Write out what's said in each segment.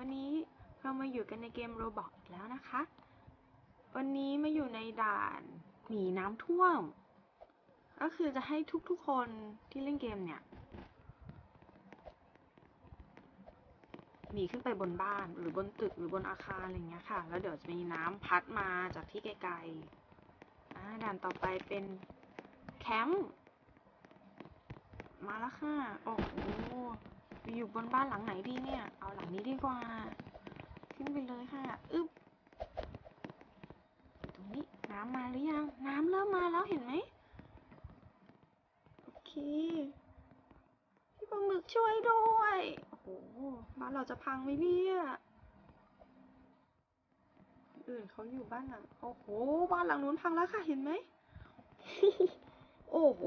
วันนี้เรามาอยู่กันในเกมโรบอกอีกแล้วนะคะ วันนี้มาอยู่ในด่านหนีน้ำท่วม ก็คือจะให้ทุกๆคนที่เล่นเกมเนี่ยหนีขึ้นไปบนบ้านหรือบนตึกหรือบนอาคารอะไรเงี้ยค่ะ แล้วเดี๋ยวจะมีน้ำพัดมาจากที่ไกลๆด่านต่อไปเป็นแคมป์ มาแล้วค่ะ โอ้โหอยู่บนบ้านหลังไหนดีเนี่ย เอาหลังนี้ดีกว่า ขึ้นไปเลยค่ะ อึ๊บ ตรงนี้น้ำมาหรือยัง น้ำเริ่มมาแล้วเห็นไหม โอเค พี่ปลาหมึกช่วยด้วย โอ้โห บ้านเราจะพังไหมเนี่ยอื่นเขาอยู่บ้านหลัง โอ้โห บ้านหลังนู้นพังแล้วค่ะ เห็นไหม โอ้โห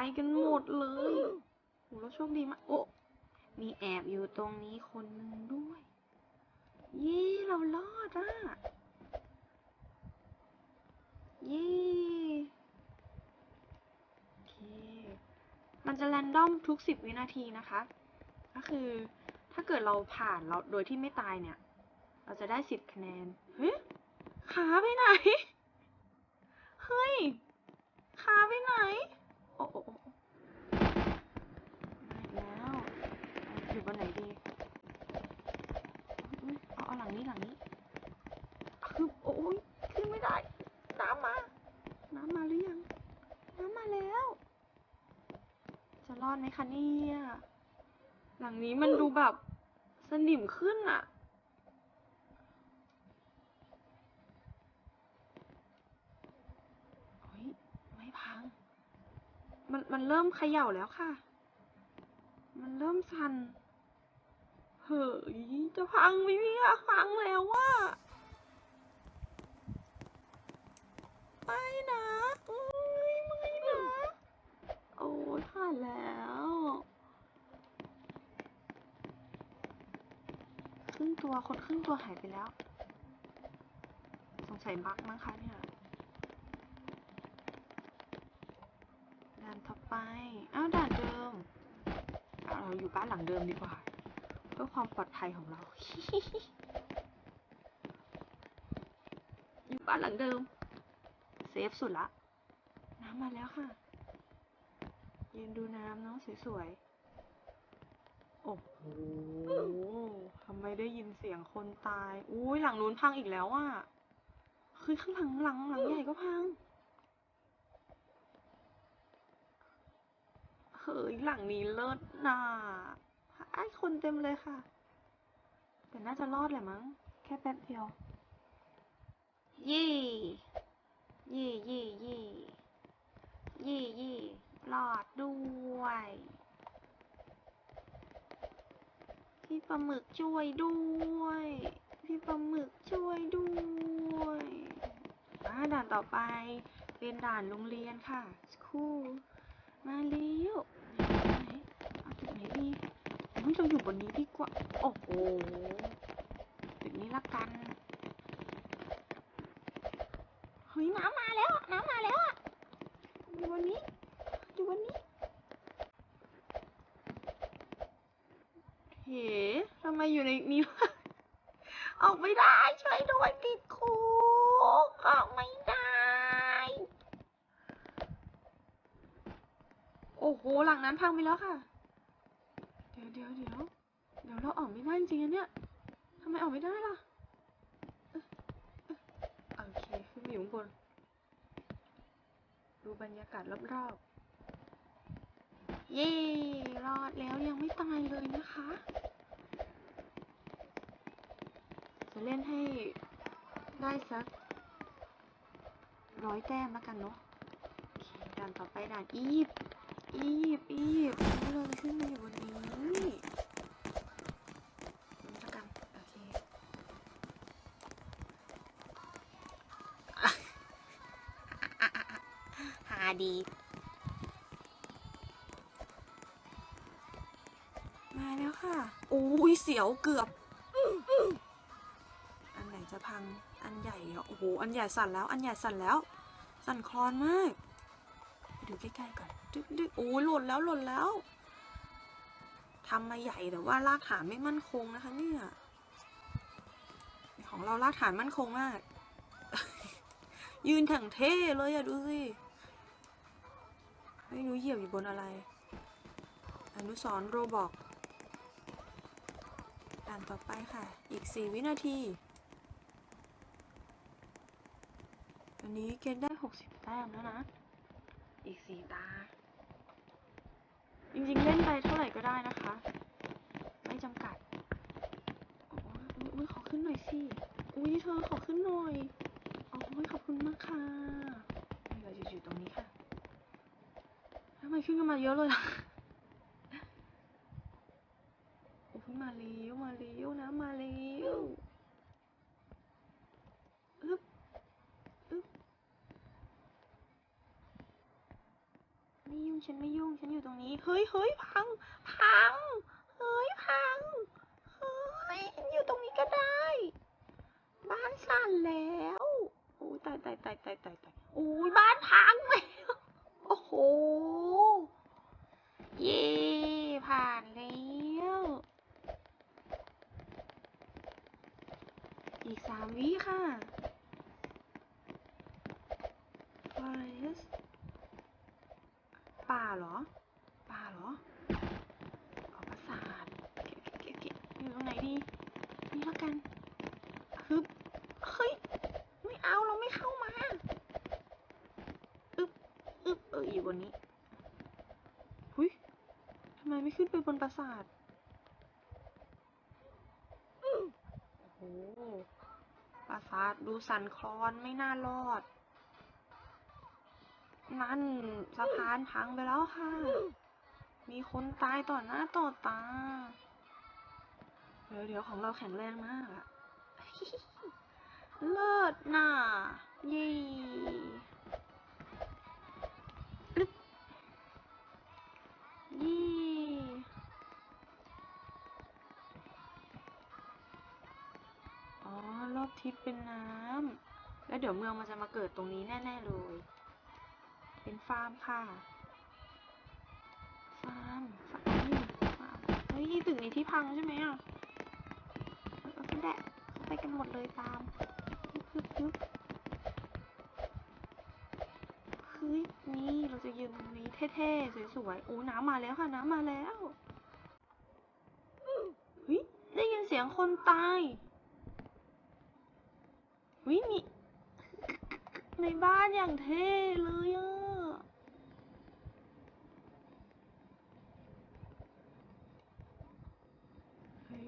ายกันหมดเลยโอ้เราโชคดีมาก โอ้ มีแอบอยู่ตรงนี้คนหนึ่งด้วย เย้เรารอดอะ เย้โอเค มันจะแรนดอมทุกสิบวินาทีนะคะ ก็คือถ้าเกิดเราผ่านเราโดยที่ไม่ตายเนี่ย เราจะได้สิบคะแนน เฮ้ย ขาไปไหน เฮ้ย ขาไปไหน อ้โอ้โอ้มาอีกแล้วอยู่บนไหนดีอุ๊ยเอาเอาหลังนี้หลังนี้คือโอ้ยขึ้นไม่ได้ น้ำมา น้ำมาหรือยัง น้ำมาแล้ว จะรอดไหมคะเนี่ย หลังนี้มันดูแบบสนิมขึ้นอะเฮ้ย ไม่พัง มันเริ่มเขย่าแล้วค่ะ มันเริ่มสั่น เฮ้ย จะพังไหมเนี่ยพังแล้วว่าไม่นะอุ้ยไม่นะ โอ้ยผ่าแล้ว ครึ่งตัวคนครึ่งตัวหายไปแล้ว สงสัยบักมั้งคะเนี่ยด่านต่อ ไป อ้าวด่านเดิม เราอยู่บ้านหลังเดิมดีกว่า เพื่อความปลอดภัยของเรา อยู่บ้านหลังเดิม เซฟสุดละ น้ำมาแล้วค่ะ ยืนดูน้ำเนาะสวยๆ โอ้โหทำไมได้ยินเสียงคนตาย อุ้ยหลังนู้นพังอีกแล้วอะ คือข้างหลังหลังหลังใหญ่ก็พัง เฮ้ยหลังนี้เลิศน่ะไอ้คนเต็มเลยค่ะ แต่น่าจะรอดแหละมั้ง แค่แป๊บเดียวเย่เย่เย่เย่เย่เย่รอดด้วย พี่ปลาหมึกช่วยด้วย พี่ปลาหมึกช่วยด้วยด่านต่อไปเป็นด่านโรงเรียนค่ะ สคูล มาเร็วไหนเอาจุดไหนดีอุ๊ยเราอยู่บนนี้ดีกว่า โอ้โหจุดนี้ละกัน เฮ้ยน้ำมาแล้วน้ำมาแล้วอะอยู่บนนี้อยู่บนนี้เฮ้ทำไมอยู่ในนี้วะออกไม่ได้ช่วยด้วยติดคุกออกไม่ได้ โอ้โห หลังนั้นพังไปแล้วค่ะ เดี๋ยวเดี๋ยวเดี๋ยวเดี๋ยวเราออกไม่ได้จริงๆเนี่ยทำไมออกไม่ได้ล่ะ โอเค ขึ้นมาอยู่ข้างบน ดูบรรยากาศรอบๆ เย้รอดแล้วยังไม่ตายเลยนะคะ จะเล่นให้ได้สักร้อยแต้มแล้วกันเนาะด่านต่อไปด่านอียิปต์ อียิปอียิปเราจะขึ้นมาอยู่บนนี้แล้วกันโอเคหาดีมาแล้วค่ะโอ้ยเสียวเกือบ อันไหนจะพัง อันใหญ่อะโอ้โห อันใหญ่สั่นแล้ว อันใหญ่สั่นแล้ว สั่นคลอนมาก ดูใกล้ๆก่อนดึกดึกโอ้ยหล่นแล้วหล่นแล้วทำมาใหญ่แต่ว่ารากฐานไม่มั่นคงนะคะ เนี่ยของเรารากฐานมั่นคงมาก ยืนถังเท่เลยอะดูสิไม่รู้เหยียบอยู่บนอะไร อนุสรโรบอกด่านต่อไปค่ะ อีก 4 วินาทีอันนี้เกณฑ์ได้ 60 แต้มแล้วนะ อีก4ตา จริงๆ เล่นไปเท่าไหร่ก็ได้นะคะ ไม่จำกัดโอ้ยอุ๊ยขอขึ้นหน่อยสิ อุ้ยเธอขอขึ้นหน่อยโอ้ยขอบคุณมากค่ะเราจะอยู่ตรงนี้ค่ะทำไมขึ้นกันมาเยอะเลยล่ะโอ้ยมาเร็วมาเร็วนะมาเร็วอึ๊บอึ๊บไม่ยุ่ง ฉันไม่ยุ่ง ฉันอยู่ตรงนี้ เฮ้ยเฮ้ยพัง พัง เฮ้ยพัง เฮ้ยฉันอยู่ตรงนี้ก็ได้ บ้านสั่นแล้วโอ้ยตายตายตายตายตายตายโอ้ยบ้านพังแล้ว โอ้โห เย่ผ่านแล้วอีกสามวิค่ะ forest ป่าเหรอป่าเหรอออกปราสาทเก็บเก็บเก็บเก็บอยู่ตรงไหนดี นี่แล้วกันฮึบเฮ้ย ไม่เอาเราไม่เข้ามาอึบอึบเอออยู่บนนี้หุยทำไมไม่ขึ้นไปบนปราสาทโอ้โหปราสาทดูสันคลอนไม่น่ารอด นั่นสะพานพังไปแล้วค่ะ มีคนตายต่อหน้าต่อตา เดี๋ยวเดี๋ยวของเราแข็งแรงมากอะเลิศน่ะเยี่อึ๊บยี่อ๋อ รอบทิศเป็นน้ำ แล้วเดี๋ยวเมืองมันจะมาเกิดตรงนี้แน่ ๆ เลย เป็นฟาร์มค่ะ ฟาร์มฟาร์มฟาร์มเฮ้ยตึกนี้ที่พังใช่ไหมอะเออก็แดะเขาไปกันหมดเลยตามฮึบฮึบเฮ้ยนี่เราจะยืนตรงนี้เท่ๆสวยๆโอ้น้ำมาแล้วค่ะน้ำมาแล้วเฮ้ยได้ยินเสียงคนตายเฮ้ยมี ในบ้านอย่างเท่เลยอะ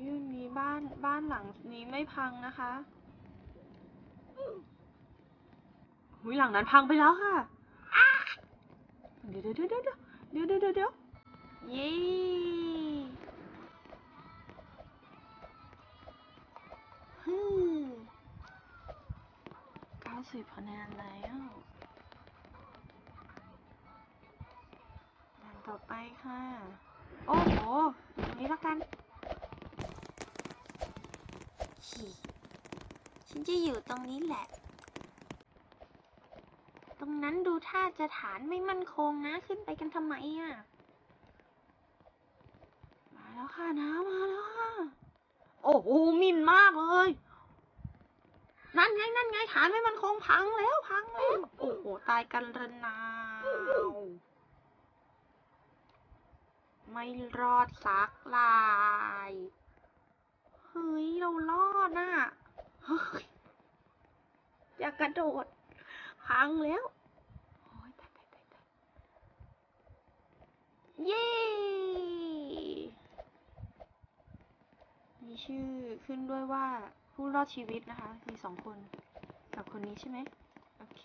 ยืนนี้บ้านบ้านหลังนี้ไม่พังนะคะหุยหลังนั้นพังไปแล้วค่ะเดี๋ยวเดี๋ยวเดี๋ยวเดี๋ยวเดี๋ยวเดี๋ยวเดี๋ยวเย้ฮึ สิบคะแนนแล้วด่านต่อไปค่ะ โอ้โหอยู่ตรงนี้แล้วกันฉันจะอยู่ตรงนี้แหละ ตรงนั้นดูท่าจะฐานไม่มั่นคงนะ ขึ้นไปกันทำไมอะ มาแล้วค่ะนะมาแล้วค่ะ โอ้โหมินมากเลย นั่นไงนั่นไงฐานไม่มันคงพังแล้วพังแล้ว โอ้โหตายกันระนาวไม่รอดสักลาย เฮ้ย เรารอดน่ะเฮ้ยอยากกระโดด พังแล้วโอ้ยตายตายตายตายเย้มีชื่อขึ้นด้วยว่า ผู้รอดชีวิตนะคะ มีสองคนกับคนนี้ใช่ไหมโอเค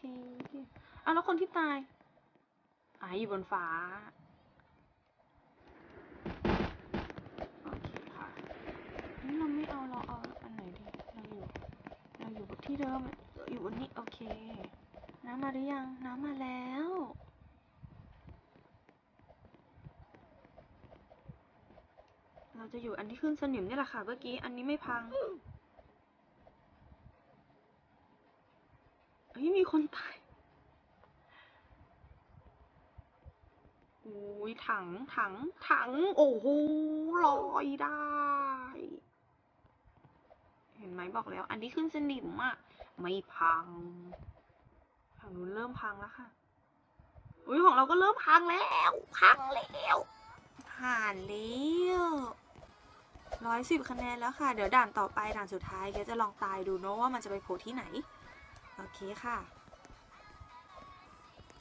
เอาแล้วคนที่ตายอ่าอยู่บนฟ้าโอเคค่ะนี่เราไม่เอาเราเอาอันไหนดีเราอยู่เราอยู่ที่เดิมเราอยู่บนนี้โอเค น้ำมาหรือยังน้ำมาแล้วเราจะอยู่อันที่ขึ้นสนิมนี่แหละค่ะเมื่อกี้ อันนี้ไม่พัง ฮ้ยมีคนตายอุ้ยถังถังถัง โอ้โหลอยได้ เห็นไหมบอกแล้ว อันนี้ขึ้นสนิมอะไม่พังฝั่งนู้นเริ่มพังแล้วค่ะ อุ้ยของเราก็เริ่มพังแล้ว พังแล้วผ่านแล้วร้อยสิบคะแนนแล้วค่ะ เดี๋ยวด่านต่อไปด่านสุดท้ายเกจะลองตายดูเนอะว่ามันจะไปโผล่ที่ไหน โอเคค่ะ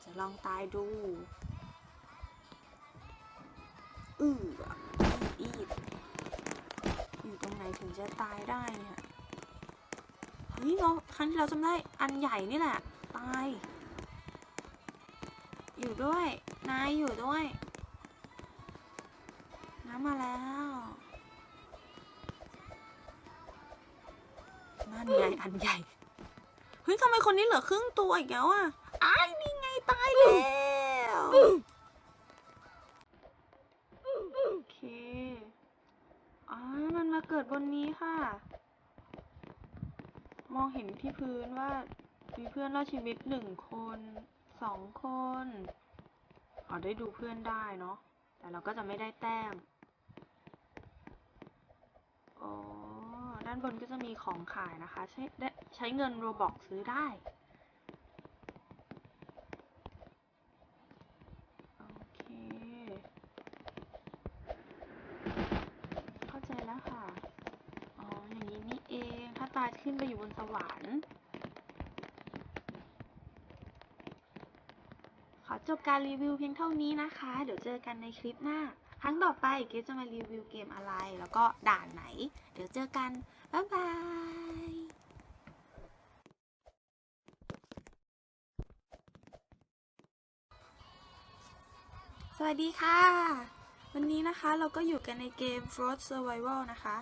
จะลองตายดูอืออีดอยู่ตรงไหนถึงจะตายได้เนี่ยเฮ้ยเราครั้งที่เราจำได้อันใหญ่นี่แหละ ตาย อยู่ด้วย นายอยู่ด้วยน้ำมาแล้ว นั่นไงอันใหญ่ ฮ้ยทำไมคนนี้เหลือครึ่งตัวอีกแล้วอะอ้ายนี่ไงตายแล้วโอเคอ๋อมันมาเกิดบนนี้ค่ะ มองเห็นที่พื้นว่ามีเพื่อนรอดชีวิตหนึ่งคนสองคนอ๋อได้ดูเพื่อนได้เนาะแต่เราก็จะไม่ได้แต้มอ๋อด้านบนก็จะมีของขายนะคะ ใช้ได้ใช้เงินโรบอกซื้อได้โอเคเข้าใจแล้วค่ะอ๋ออย่างนี้นี่เองถ้าตายขึ้นไปอยู่บนสวรรค์ขอจบการรีวิวเพียงเท่านี้นะคะ เดี๋ยวเจอกันในคลิปหน้า ครั้งต่อไปเกจะมารีวิวเกมอะไร แล้วก็ด่านไหน เดี๋ยวเจอกัน บ๊ายบายสวัสดีค่ะ วันนี้นะคะเราก็อยู่กันในเกม Frost Survival นะคะ